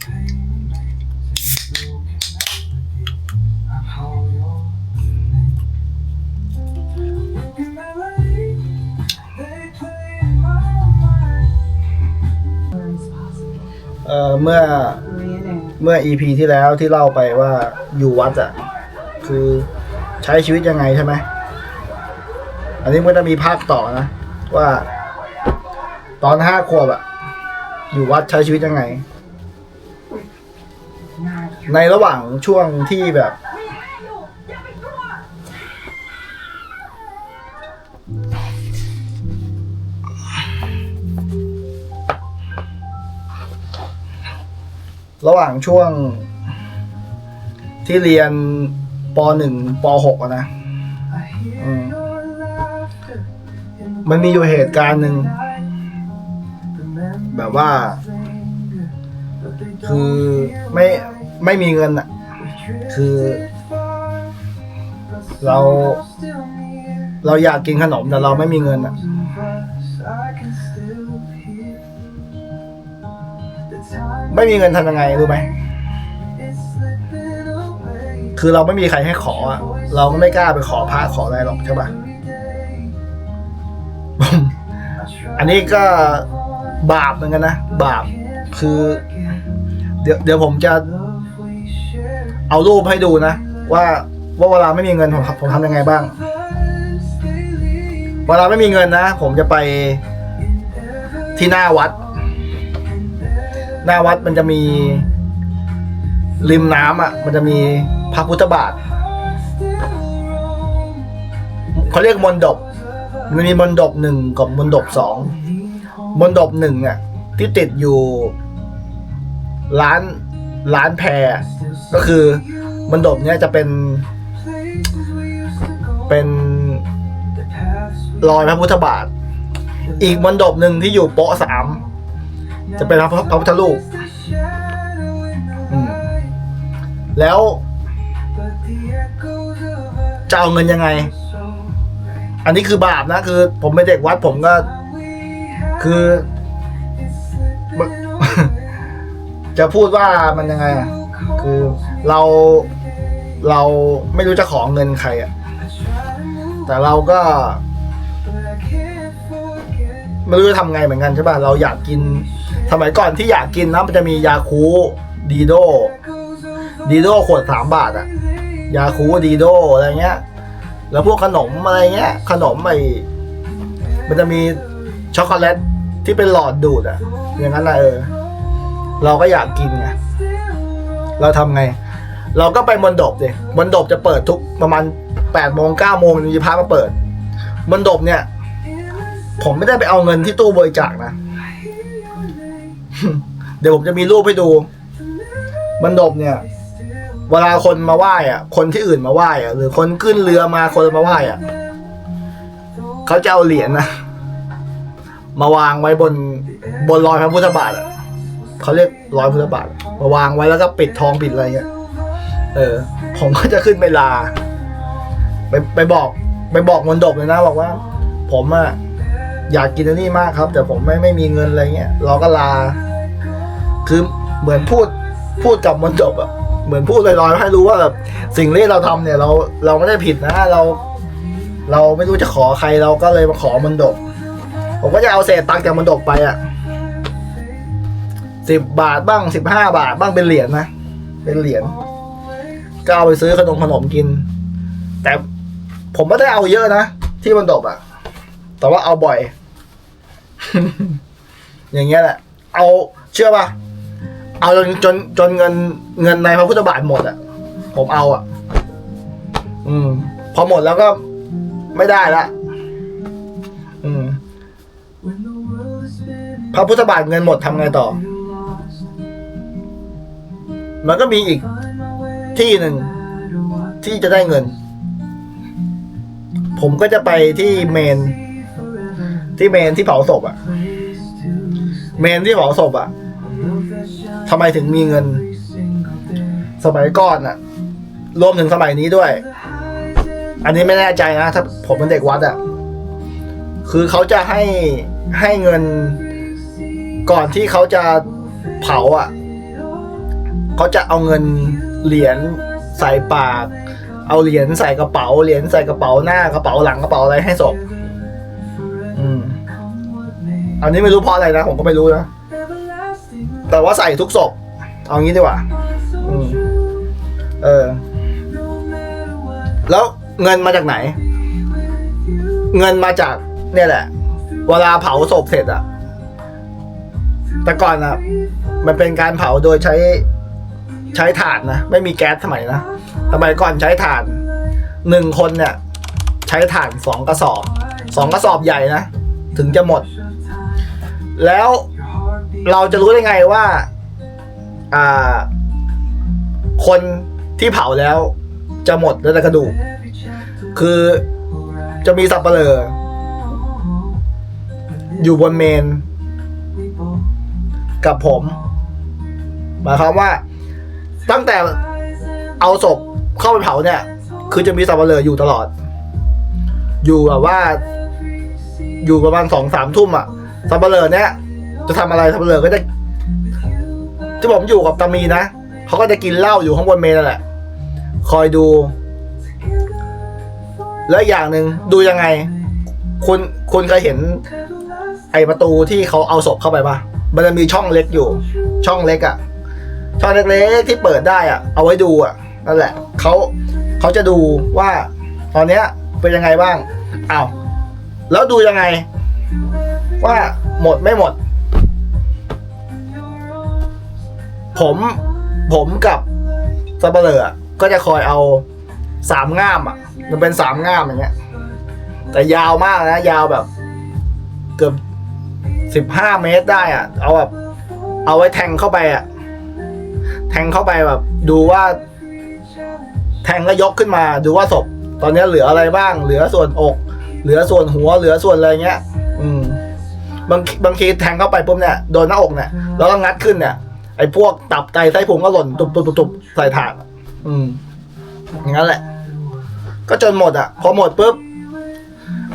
เอ่อเมื่อเมื่อ EP ที่แล้วที่เล่าไปว่าอยู่วัดอะคือใช้ชีวิตยังไงใช่ไหมอันนี้มันจะมีภาคต่อนะ ว่า ตอนห้าขวบอะอยู่วัดใช้ชีวิตยังไง ในระหว่างช่วงที่แบบ ระหว่างช่วงที่เรียนปหนึ่งปหกอะนะอืมมันมีอยู่เหตุการณ์หนึ่งแบบว่า คือไม่ ไม่มีเงินอะคือ เรา เราอยากกินขนมแต่เราไม่มีเงินอะไม่มีเงินทำยังไงรู้ไหมคือเราไม่มีใครให้ขออะ เราก็ไม่กล้าไปขอพระขออะไรหรอกใช่ปะอันนี้ก็บาปเหมือนกันนะ บาปคือ เดี๋ยวเดี๋ยวผมจะ เอารูปให้ดูนะ ว่าว่าเวลาไม่มีเงินผมผมทำยังไงบ้าง เวลาไม่มีเงินนะ ผมจะไปที่หน้าวัด หน้าวัดมันจะมี ริมน้ำอะ มันจะมีพระพุทธบาทเขาเรียกมนดบมันมีมนดบหนึ่งกับมนดบสองมนดบหนึ่งอะ ที่ติดอยู่ ร้านร้านแพร ก็คือมันดบเนี้ยจะเป็น เป็นรอยพระพุทธบาท อีกมันดบหนึ่งที่อยู่โป๊ะสามจะเป็นพระพระพุทธรูปแล้วจะเอาเงินยังไง อันนี้คือบาปนะ คือ ผมเป็นเด็กวัดผมก็ คือ จะพูดว่ามันยังไงอะ คือเราเราไม่รู้จะขอเงินใครอะแต่เราก็ไม่รู้จะทำไงเหมือนกันใช่ป่ะเราอยากกิน สมัยก่อนที่อยากกินนะมันจะมียาคูดีโดดีโดขวดสามบาทอะยาคูดีโดอะไรเงี้ย แล้วพวกขนมอะไรเงี้ย ขนมไอมันจะมีช็อกโกแลตที่เป็นหลอดดูดอะอย่างนั้นนะเออ เราก็อยากกินไง เราทำไง เราก็ไปมนดบเลยมนดบจะเปิดทุกประมาณแปดโมงเก้าโมงมีพระมาเปิดมนดบเนี่ย ผมไม่ได้ไปเอาเงินที่ตู้บริจาคนะ เดี๋ยวผมจะมีรูปให้ดูมนดบเนี่ย เวลาคนมาไหว้อะคนที่อื่นมาไหว้อะหรือคนขึ้นเรือมาคนมาไหว้อะเขาจะเอาเหรียญนะมาวางไว้บนบนรอยพระพุทธบาทอะ เขาเรียกร้อยพุทธบาทมาวางไว้แล้วก็ปิดทองปิดอะไรเงี้ยเออ ผมก็จะขึ้นไปลา ไปไปบอก ไปบอกมนดบเลยนะบอกว่า ผมอะอยากกินอันนี้มากครับ แต่ผมไม่ไม่มีเงินอะไรเงี้ยเราก็ลา คือเหมือนพูดพูดกับมนดบอะเหมือนพูดลอยๆให้รู้ว่าแบบสิ่งที่เราทำเนี่ย เราเราไม่ได้ผิดนะเรา เราไม่รู้จะขอใครเราก็เลยมาขอมนดบผมก็จะเอาเศษตังค์จากมนดบไปอะ สิบบาทบ้างสิบห้าบาทบ้างเป็นเหรียญนะ เป็นเหรียญก็เอาไปซื้อขนมขนมกิน แต่ผมไม่ได้เอาเยอะนะ ที่มนดบอะแต่ว่าเอาบ่อย อย่างเงี้ยแหละ เอาเชื่อป่ะ เอาจนจนจนเงินเงินในพระพุทธบาทหมดอะผมเอาอะอืม พอหมดแล้วก็ไม่ได้ละอืมพระพุทธบาทเงินหมดทำไงต่อ มันก็มีอีกที่หนึ่งที่จะได้เงิน ผมก็จะไปที่เมน ที่เมนที่เผาศพอะเมนที่เผาศพอะทำไมถึงมีเงิน สมัยก่อนอะรวมถึงสมัยนี้ด้วย อันนี้ไม่แน่ใจนะ ถ้าผมเป็นเด็กวัดอะคือเขาจะให้ให้เงิน ก่อนที่เขาจะเผาอะ เขาจะเอาเงินเหรียญใส่ปาก เอาเหรียญใส่กระเป๋า เหรียญใส่กระเป๋าหน้ากระเป๋าหลังกระเป๋าอะไรให้ศพอืม อันนี้ไม่รู้เพราะอะไรนะผมก็ไม่รู้นะ แต่ว่าใส่ทุกศพ เอางี้ดีกว่า อืม เออ แล้วเงินมาจากไหน เงินมาจาก เนี่ยแหละ เวลาเผาศพเสร็จอะแต่ก่อนอะมันเป็นการเผาโดยใช้ ใช้ถ่านนะ ไม่มีแก๊สสมัยนะสมัยก่อนใช้ถ่านหนึ่งคนเนี่ย ใช้ถ่านสองกระสอบสองกระสอบใหญ่นะ ถึงจะหมด แล้วเราจะรู้ได้ไงว่า อ่า คนที่เผาแล้ว จะหมดแล้วแต่กระดูก คือจะมีสับเปลออยู่บนเมน กับผมหมายความว่า ตั้งแต่เอาศพเข้าไปเผาเนี่ย คือจะมีสับเลออยู่ตลอด อยู่แบบว่า อยู่ประมาณสองสามทุ่มอะสับเลอเนี่ย จะทำอะไรสับเลอก็จะที่ผมอยู่กับตามีนะเขาก็จะกินเหล้าอยู่ข้างบนเมนนั่นแหละ คอยดู แล้วอย่างหนึ่งดูยังไง คุณคุณเคยเห็น ไอประตูที่เขาเอาศพเข้าไปปะมันจะมีช่องเล็กอยู่ ช่องเล็กอะ ช่องเล็กๆที่เปิดได้อะเอาไว้ดูอะนั่นแหละเขาเขาจะดูว่าตอนเนี้ยเป็นยังไงบ้างอ้าวแล้วดูยังไง ว่าหมดไม่หมด ผมผมกับซับเบลออะก็จะคอยเอาสามง่ามอะ มันเป็นสามง่ามอย่างเงี้ย แต่ยาวมากนะ ยาวแบบ เกือบสิบห้าเมตรได้อะ เอาแบบ เอาไว้แทงเข้าไปอะ แทงเข้าไปแบบ ดูว่า แทงแล้วยกขึ้นมา ดูว่าศพ ตอนนี้เหลืออะไรบ้าง เหลือส่วนอก เหลือส่วนหัว เหลือส่วนอะไรเงี้ย อืม บางบางทีแทงเข้าไปปุ๊บเนี่ยโดนหน้าอกเนี่ยแล้วก็งัดขึ้นเนี่ยไอ้พวกตับไตไส้พุงก็หล่นตุบตุบตุบใส่ถาดอืม อย่างนั้นแหละ ก็จนหมดอะ พอหมดปุ๊บ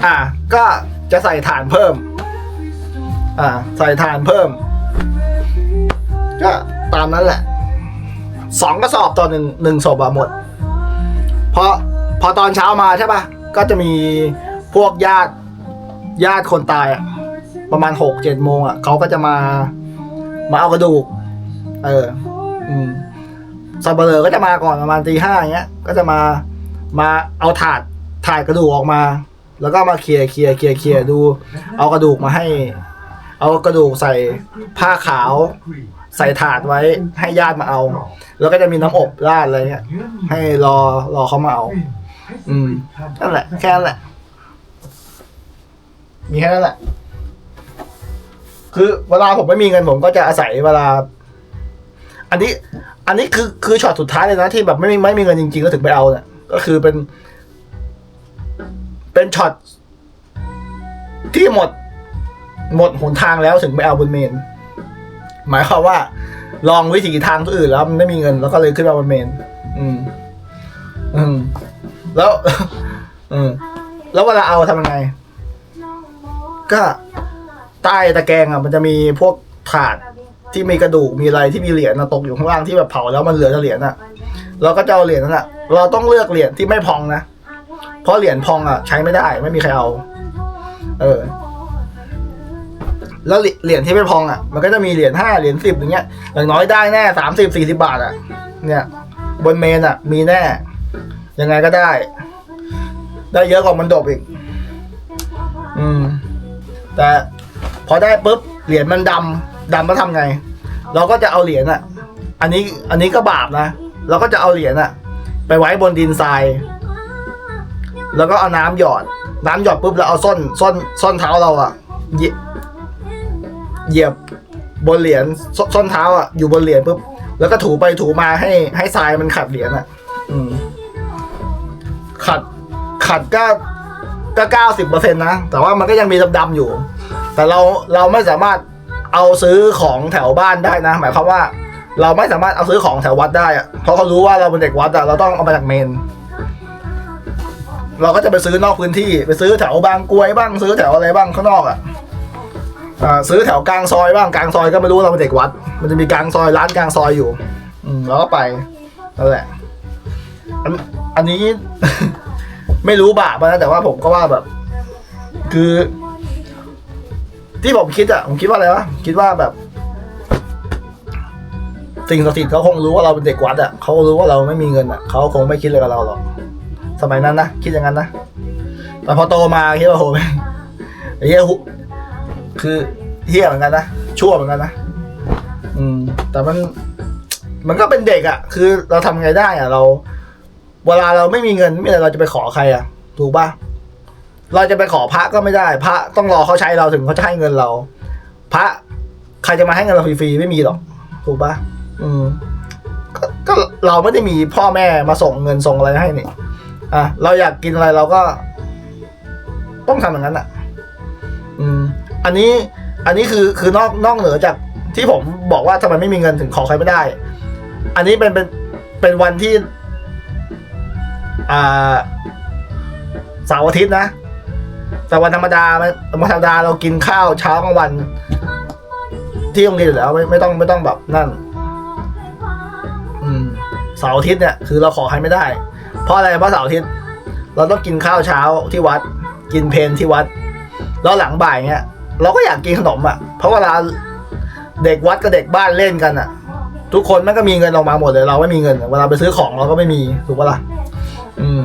อ่าก็จะใส่ฐานเพิ่ม อ่า ใส่ฐานเพิ่ม ก็ตามนั้นแหละ สองกระสอบต่อหนึ่งหนึ่งศพอะหมดพอพอตอนเช้ามาใช่ปะก็จะมีพวกญาติญาติคนตายอะประมาณหกเจ็ดโมงอะเขาก็จะมามาเอากระดูก เออ อืมสับเบลอก็จะมาก่อนประมาณตีห้าอย่างเงี้ย ก็จะมามาเอาถาดถาดกระดูกออกมา แล้วก็มาเคลียร์เคลียร์เคลียร์เคลียร์ดู เอากระดูกมาให้ เอากระดูกใส่ผ้าขาว ใส่ถาดไว้ให้ญาติมาเอา แล้วก็จะมีน้ำอบราดอะไรเงี้ยให้รอรอเขามาเอา อืมนั่นแหละ แค่นั้นแหละ มีแค่นั้นแหละ คือเวลาผมไม่มีเงินผมก็จะอาศัยเวลา อันนี้ อันนี้คือคือช็อตสุดท้ายเลยนะที่แบบไม่มีไม่มีเงินจริงๆก็ถึงไปเอาเนี่ยก็คือเป็น เป็นช็อตที่หมด หมดหนทางแล้วถึงไปเอาบนเมน หมายความว่า ลองวิถีทางอื่นแล้วมันไม่มีเงินแล้วก็เลยขึ้นมาบนเมน อืม อืม แล้ว อืม แล้วเวลาเอาทำยังไง ก็ใต้ตะแกรงอะ มันจะมีพวกถาดที่มีกระดูกมีอะไรที่มีเหรียญนะตกอยู่ข้างล่างที่แบบเผาแล้วมันเหลือแต่เหรียญอะเราก็จะเอาเหรียญนั้นอะเราต้องเลือกเหรียญที่ไม่พองนะเพราะเหรียญพองอะ ใช้ไม่ได้ไม่มีใครเอา เออ แล้วเหรียญที่ไม่พองอะ มันก็จะมีเหรียญห้าเหรียญสิบอย่างเงี้ย อย่างน้อยได้แน่สามสิบสี่สิบาทอะ เนี่ย บนเมนอะ มีแน่ ยังไงก็ได้ ได้เยอะกว่ามันดบอีก อืม แต่พอได้ปุ๊บ เหรียญมันดำดำแล้วทำไง เราก็จะเอาเหรียญอะ อันนี้ อันนี้ก็บาปนะ เราก็จะเอาเหรียญอะ ไปไว้บนดินทราย แล้วก็เอาน้ำหยอด น้ำหยอดปุ๊บแล้วเอาส้น ส้น ส้นเท้าเราอะ เหยียบบนเหรียญสส้นเท้าอะอยู่บนเหรียญปุ๊บแล้วก็ถูไปถูมาให้ให้ทรายมันขัดเหรียญอะ อืม ขัดขัดก็ก็เก้าสิบเปอร์เซ็นต์นะ แต่ว่ามันก็ยังมีดำๆอยู่ แต่เราเราไม่สามารถเอาซื้อของแถวบ้านได้นะ หมายความว่า เราไม่สามารถเอาซื้อของแถววัดได้อะเพราะเขารู้ว่าเราเป็นเด็กวัดอะเราต้องเอามาจากเมน เราก็จะไปซื้อนอกพื้นที่ ไปซื้อแถวบางกรวยบ้างซื้อแถวอะไรบ้างข้างนอกอะอ่า ซื้อแถวกลางซอยบ้างกลางซอยก็ไม่รู้เราเป็นเด็กวัด มันจะมีกลางซอยร้านกลางซอยอยู่ อืมแล้วก็ไปนั่นแหละอันอันนี้ ไม่รู้บาปนะแต่ว่าผมก็ว่าแบบ คือ ที่ผมคิดอะผมคิดว่าอะไรวะคิดว่าแบบสิ่งศักดิ์สิทธิ์เขาคงรู้ว่าเราเป็นเด็กวัดอะเขารู้ว่าเราไม่มีเงินอะเขาคงไม่คิดเลยกับเราหรอกสมัยนั้นนะคิดอย่างนั้นนะแต่พอโตมาคิดว่าโหไอ้เหี้ย คือเหี้ยเหมือนกันนะชั่วเหมือนกันนะอืม แต่มัน มันก็เป็นเด็กอะคือเราทำไงได้อะเรา เวลาเราไม่มีเงินไม่อะไรเราจะไปขอใครอะถูกปะเราจะไปขอพระก็ไม่ได้ พระต้องรอเขาใช้เราถึงเขาจะให้เงินเรา พระใครจะมาให้เงินเราฟรีๆไม่มีหรอก ถูกปะอืมก็ก็เราไม่ได้มีพ่อแม่มาส่งเงินส่งอะไรให้นี่อะเราอยากกินอะไรเราก็ ต้องทำอย่างนั้นอะ อืม อันนี้อันนี้คือคือนอกนอกเหนือจากที่ผมบอกว่าทำไมไม่มีเงินถึงขอใครไม่ได้ อันนี้เป็นเป็นเป็นวันที่อ่าเสาร์อาทิตย์นะ แต่วันธรรมดาวันธรรมดาเรากินข้าวเช้ากลางวัน ที่โรงเรียนอยู่แล้วไม่ไม่ต้องไม่ต้องแบบนั่นเสาร์อาทิตย์เนี่ยคือเราขอใครไม่ได้ เพราะอะไรเพราะเสาร์อาทิตย์ เราต้องกินข้าวเช้าที่วัด กินเพนที่วัด แล้วหลังบ่ายเนี่ย เราก็อยากกินขนมอะ เพราะเวลาเด็กวัดกับเด็กบ้านเล่นกันอะ ทุกคนมันก็มีเงินออกมาหมดเลย เราไม่มีเงิน เวลาไปซื้อของเราก็ไม่มีถูกปะล่ะอืม